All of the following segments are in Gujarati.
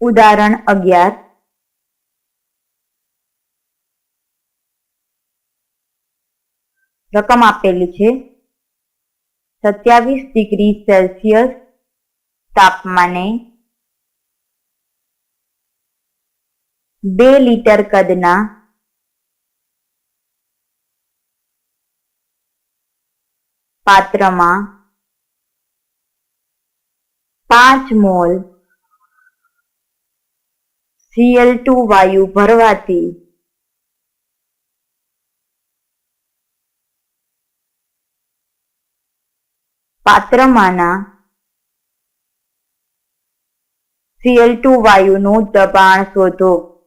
ઉદાહરણ અગિયાર. રકમ આપેલી છે. સત્યાવીસ ડિગ્રી સેલ્સિયસ તાપમાને બે લીટર કદના પાત્રમાં પાંચ મોલ સીએલ ટુ વાયુ ભરવાથી. પાત્રમાંના સીએલ ટુ વાયુનું દબાણ શોધો.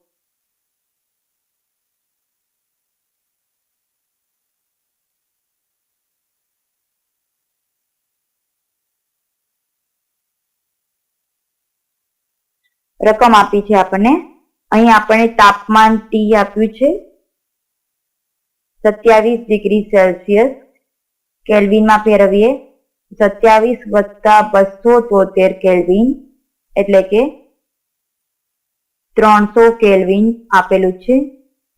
રકમ આપી છે આપણને. અહીં આપણે તાપમાન ટી આપ્યું છે. સત્યાવીસ ડિગ્રી સેલ્સિયસ. કેલ્વિનમાં ફેરવીએ. સત્યાવીસ વત્તા બસો તોતેર કેલ્વિન, એટલે કે ત્રણસો કેલ્વિન આપેલું છે.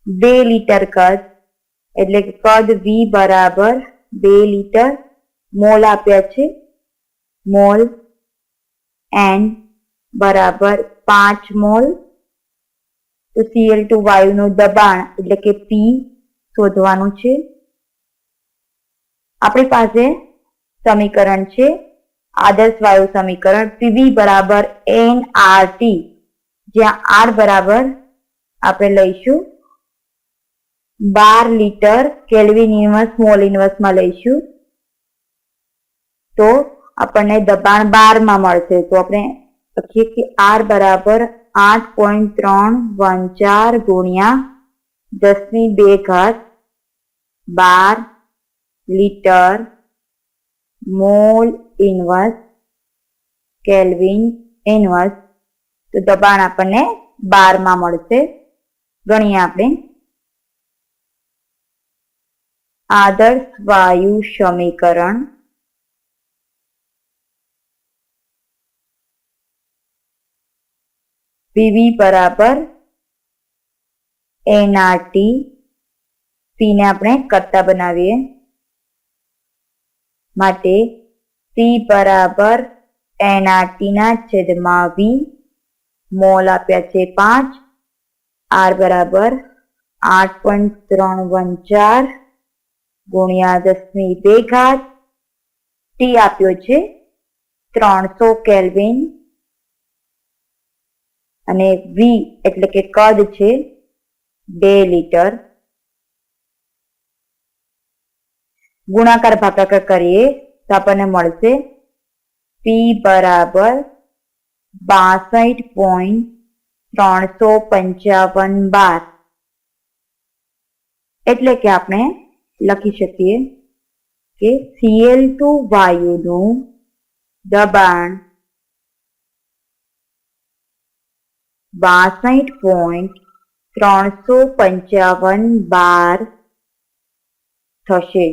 બે લીટર કદ, એટલે કે કદ વી બરાબર બે લીટર મોલ આપ્યા છે. મોલ એન બરાબર પાંચ મોલ. તો સીએલ ટુ વાયુનું દબાણ એટલે કે પી શોધવાનું છે. આપણી પાસે સમીકરણ છે. આદર્શ વાયુ સમીકરણ પીવી બરાબર એન આર ટી જ્યાં આર બરાબર આપણે લઈશું. Bar litre kelvin inverse mole ઇન્વર્સમાં લઈશું. તો આપણને દબાણ બારમાં મળશે. તો આપણે લખીએ કે આર બરાબર આઠ પોઈન્ટ ત્રણ વન ચાર ગુણ્યા દસની બે ઘાત bar litre mole inverse kelvin inverse. તો દબાણ આપણને બારમાં મળશે. ગણીએ આપણે. આદર્શ વાયુ સમીકરણ. પીવી બરાબર એનઆરટી સીને આપણે કરતા બનાવીએ. માટે સી બરાબર એનઆરટી ના છેદમાં વી. મોલ આપ્યા છે પાંચ. આર બરાબર આઠ પોઈન્ટ ત્રણ વન ચાર ગુણ્યા દસની બે ઘાત. ટી આપ્યો છે ત્રણસો કેલ્વિન. અને વી એટલે કે કદ છે બે લીટર. ગુણાકાર ભાગાકાર કરીએ તો આપણને મળશે પી બરાબર બાસઠ પોઈન્ટ ત્રણસો પંચાવન બાર. એટલે કે આપણે લખી શકીએ કે સીએલ ટુ વાયુનું દબાણ બાસઠ પોઈન્ટ ત્રણસો પંચાવન બાર થશે.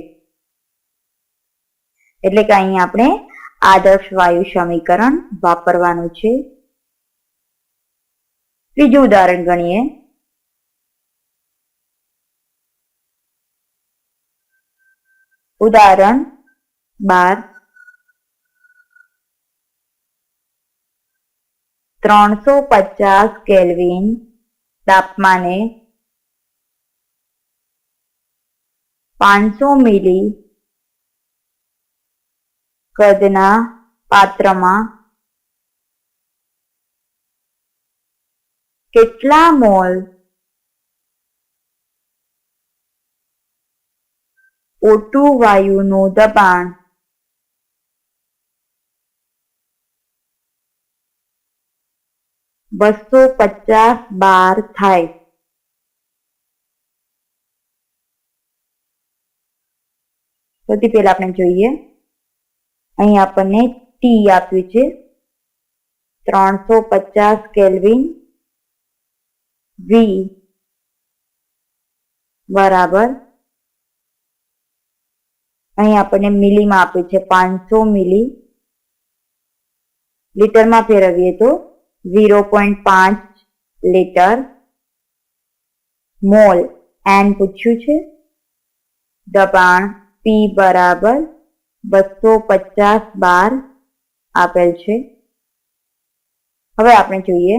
એટલે કે અહીં આપણે આદર્શ વાયુ સમીકરણ વાપરવાનું છે. ત્રીજું ઉદાહરણ ગણીએ. ઉદાહરણ બાર. ત્રણસો પચાસ કેલ્વિન તાપમાને પાંચસો મિલી કદના પાત્રમાં કેટલા મોલ ઓટુ વાયુનું દબાણ બસો પચાસ બાર થાય. સૌથી પહેલા આપણે જોઈએ. અહીં આપણને ટી આપ્યું છે. ત્રણસો પચાસ કેલ્વિન વી બરાબર. અહીં આપણને મિલીમાં આપ્યું છે પાંચસો મિલી. લીટરમાં ફેરવીએ તો ઝીરો પોઈન્ટ પાંચ લીટર મોલ. એન પૂછ્યું છે. દબાણ પી બરાબર બસો પચાસ બાર આપેલ છે. હવે આપણે જોઈએ.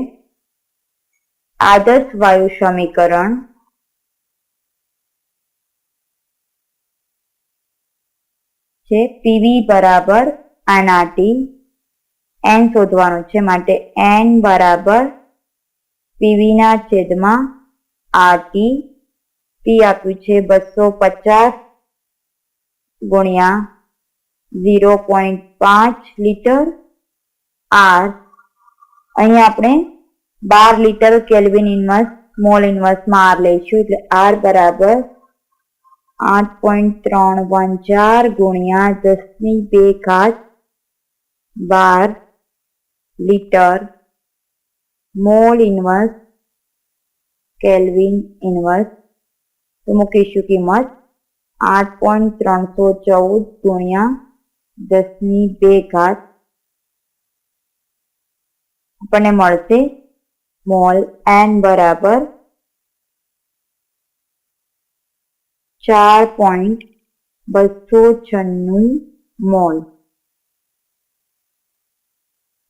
આદર્શ વાયુ સમીકરણ છે. પીવી બરાબર આનાટી એન શોધવાનું છે. માટે એન બરાબર પીવી ના છેદમાં આરટી પી આપ્યું છે બસો પચાસ ગુણ્યા ઝીરો પોઈન્ટ પાંચ લીટર આર અહીંયા આપણે બાર લીટર કેલ્વિન ઇન્વર્સ સ્મોલ ઇન્વર્સમાં આર લઈશું. એટલે આર બરાબર આઠ પોઈન્ટ ત્રણ વન ચાર ગુણ્યા દસની બે ઘાત બાર litre mole inverse, kelvin inverse. તો મૂકીશું કિંમત આઠ પોઈન્ટ ત્રણસો ચૌદ ગુણ્યા દસની બે ઘાત. આપણને મળશે મોલ એન બરાબર ચાર પોઈન્ટ બસો છન્નું મોલ.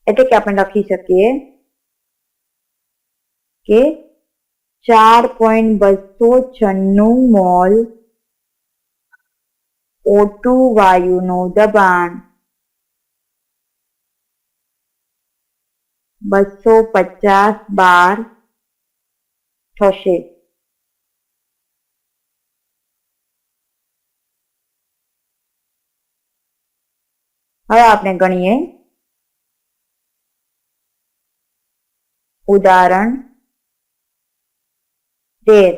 એટલે કે આપણે લખી શકીએ કે ચાર પોઈન્ટ બસો છન્નું મોલ ઓટુ વાયુનું દબાણ બસો પચાસ બાર થશે. હવે આપણે ગણીએ. ઉદાહરણ તેર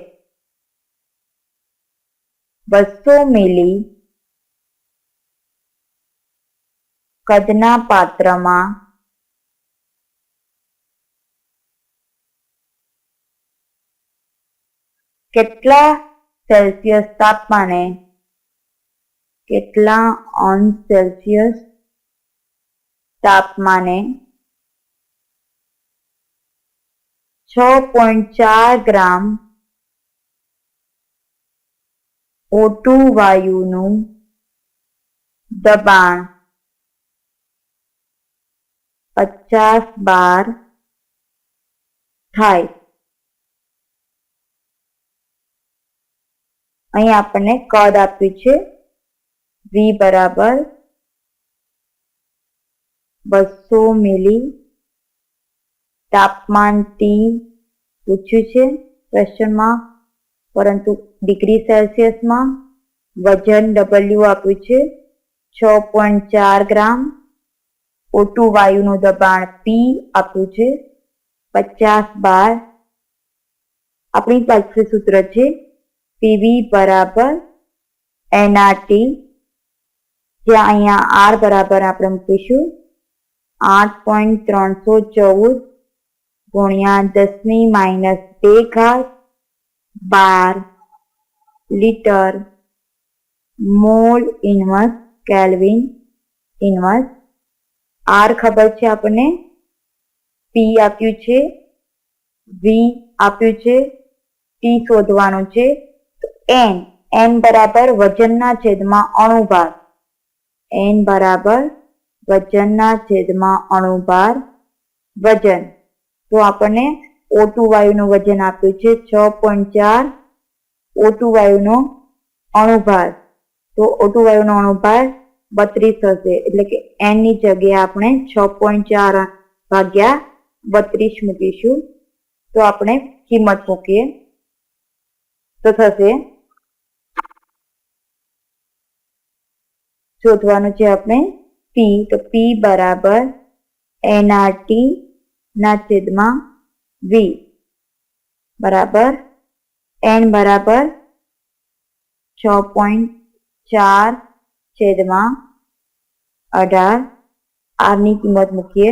બસો મિલી કદના પાત્રમાં કેટલા સેલ્સિયસ તાપમાને કેટલા અંશ સેલ્સિયસ તાપમાને છ પોઈન્ટ ચાર ગ્રામ ઓટુ વાયુનું દબાણ પચાસ બાર થાય. અહીં આપણને કદ આપ્યું છે વી બરાબર બસો મિલી તાપમાન ટી પૂછ્યું છે ક્વેશ્ચનમાં પરંતુ ડિગ્રી સેલ્સિયસમાં વજન ડબલ્યુ આપ્યું છે છ પોઈન્ટ ચાર ગ્રામ. ઓટુ વાયુનું દબાણ પી આપ્યું છે પચાસ બાર. આપણી પાસે સૂત્ર છે પીવી બરાબર એનઆરટી જ્યાં અહીંયા આર બરાબર આપણે મૂકીશું. આઠ પોઈન્ટ ત્રણસો ચૌદ. ગુણ્યા દસની માઇનસ બે ઘાત બાર litre mole inverse kelvin inverse R ખબર છે આપણને? પી આપ્યું છે. વી આપ્યું છે. ટી શોધવાનું છે. એન એન બરાબર વજનના છેદમાં અણુભાર. એન બરાબર વજનના છેદમાં અણુભાર વજન. તો આપણને ઓટુ વાયુનું વજન આપ્યું છે છ પોઈન્ટ ચાર ઓટુ વાયુનો અણુભાર. તો ઓટુ વાયુનો અણુભાર બત્રીસ હશે. એટલે કે એન જગ્યાએ આપણે છ પોઈન્ટ ચાર ભાગ્યા બત્રીસ મૂકીશું. તો આપણે કિંમત મૂકીએ. તો થશે શોધવાનું છે આપણે પી તો પી બરાબર એનઆરટી ના છેદમાં વી બરાબર? એન બરાબર છ પોઈન્ટ ચાર છેદમાં અઢાર. આરની કિંમત મૂકીએ.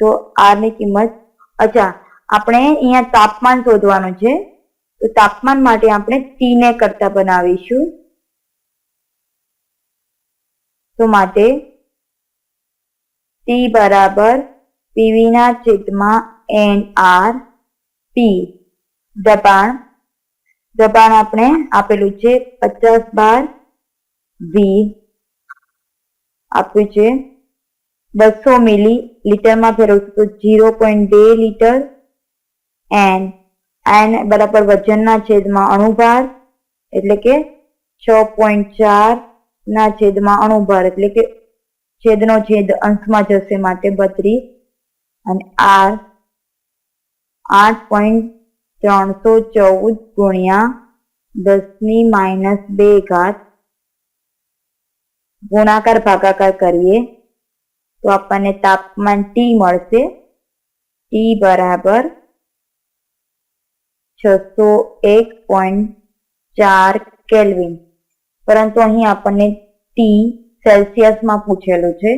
તો આરની કિંમત, અચ્છા, આપણે અહીંયા તાપમાન શોધવાનું છે. તો તાપમાન માટે આપણે ટી ને કરતા બનાવીશું. તો માટે ટી બરાબર પીવી ના છેદમાં એન આર પી. દબાણ. દબાણ આપણે આપેલું છે પચાસ બાર વી. આપ્યું છે બસો મિલી લીટરમાં ફેરવશું તો ઝીરો પોઈન્ટ બે લીટર એન. એન બરાબર વજનના છેદમાં અણુભાર, એટલે કે છ પોઈન્ટ ચાર ના છેદમાં અણુભાર, એટલે કે છેદનો છેદ અંશમાં જશે માટે બત્રીસ અને આર આઠ પોઈન્ટ ત્રણસો ચૌદ ગુણ્યા દસની માઇનસ બે ઘાત ગુણાકાર ભાગાકાર કરીએ તો આપણને તાપમાન ટી મળશે. ટી બરાબર છસો એક પોઈન્ટ ચાર કેલ્વિન પરંતુ અહીં આપણને ટી સેલ્સિયસમાં પૂછેલું છે.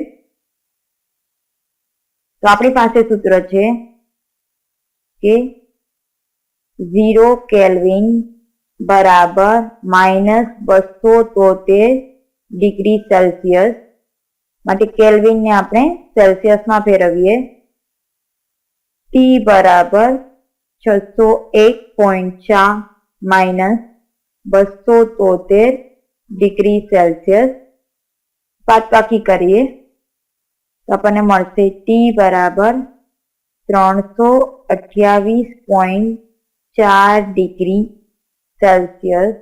તો આપણી પાસે સૂત્ર છે કે ઝીરો કેલ્વિન બરાબર માઇનસ બસો તોતેર ડિગ્રી સેલ્સિયસ. માટે કેલ્વિનને આપણે સેલ્સિયસમાં ફેરવીએ. ટી બરાબર છસો એક પોઈન્ટ ચાર માઇનસ બસો તોતેર ડિગ્રી સેલ્સિયસ. બાદબાકી કરીએ, તો આપણને મળશે ટી બરાબર ત્રણસો અઠ્યાવીસ પોઈન્ટ ચાર ડિગ્રી સેલ્સિયસ.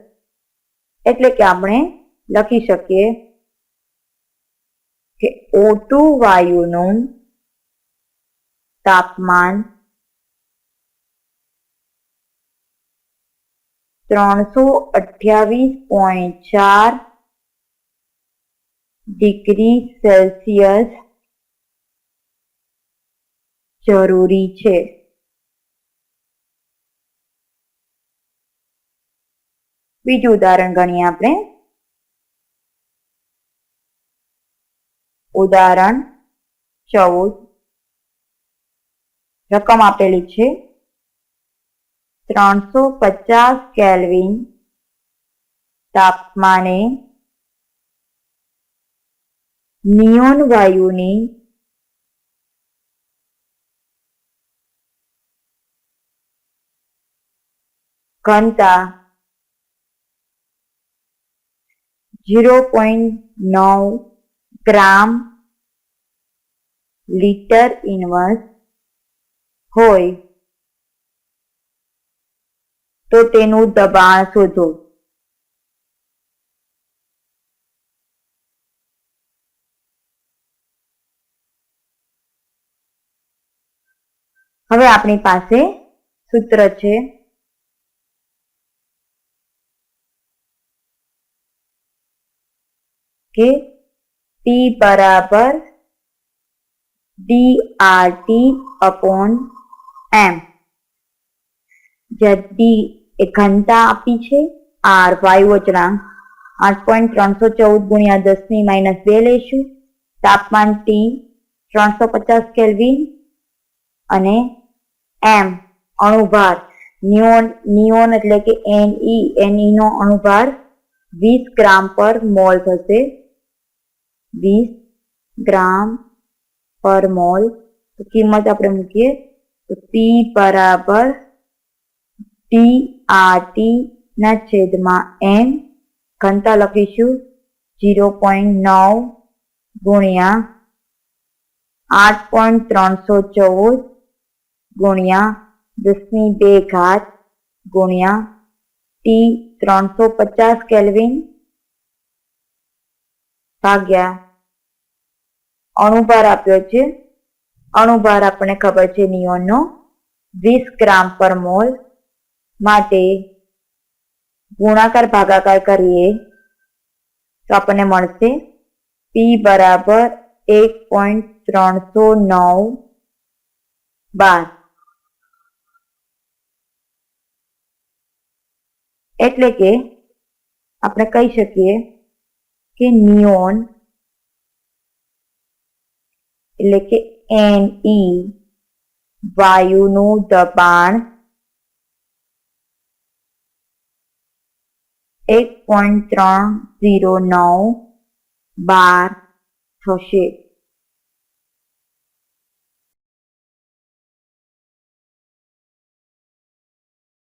એટલે કે આપણે લખી શકીએ કે ઓટુ વાયુનું તાપમાન ત્રણસો અઠ્યાવીસ પોઈન્ટ ચાર ડિગ્રી સેલ્સિયસ જરૂરી છે. બીજું ઉદાહરણ ગણીએ આપણે. ઉદાહરણ ચૌદ. રકમ આપેલી છે. ત્રણસો પચાસ કેલ્વિન તાપમાને નિયોન વાયુની ઘનતા ઝીરો પોઈન્ટ નવ ગ્રામ લીટર ઇન્વર્સ હોય. તો તેનું દબાણ શોધો. હવે આપણી પાસે સૂત્ર છે. કે ટી બરાબર d R T upon M જ્યાં ડી એ ઘનતા આપી છે આર વાયુ અચળાંક આઠ પોઈન્ટ ત્રણસો ચૌદ ગુણ્યા દસની માઇનસ બે લઈશું તાપમાન ટી ત્રણસો પચાસ કેલ્વિન અને એમ, અણુભાર. નિયોન નિયોન એટલે કે એન ઈ એન ઈ નો અણુભાર. વીસ ગ્રામ પર મોલ થશે. વીસ ગ્રામ પર મોલ. તો કિંમત આપણે મૂકીએ. તો પી બરાબર ટી આર ટી ના છેદમાં એન ઘનતા લખીશું. જીરો પોઈન્ટ નવ ગુણ્યા આઠ પોઈન્ટ ત્રણસો ચૌદ ગુણ્યા દસની બે ઘાત ગુણ્યા ટી ત્રણસો પચાસ કેલ્વિન ભાગ્યા અણુભાર આપ્યો છે. અણુભાર આપણને ખબર છે નિયોનનો વીસ ગ્રામ પર મોલ માટે ગુણાકાર ભાગાકાર કરીએ તો આપણને મળશે પી બરાબર એક પોઈન્ટ ત્રણસો નવ બાર. એટલે કે આપણે કહી શકીએ કે નિયોન એટલે કે એન ઈ વાયુનું દબાણ એક પોઈન્ટ ત્રણ ઝીરો નવ બાર થશે.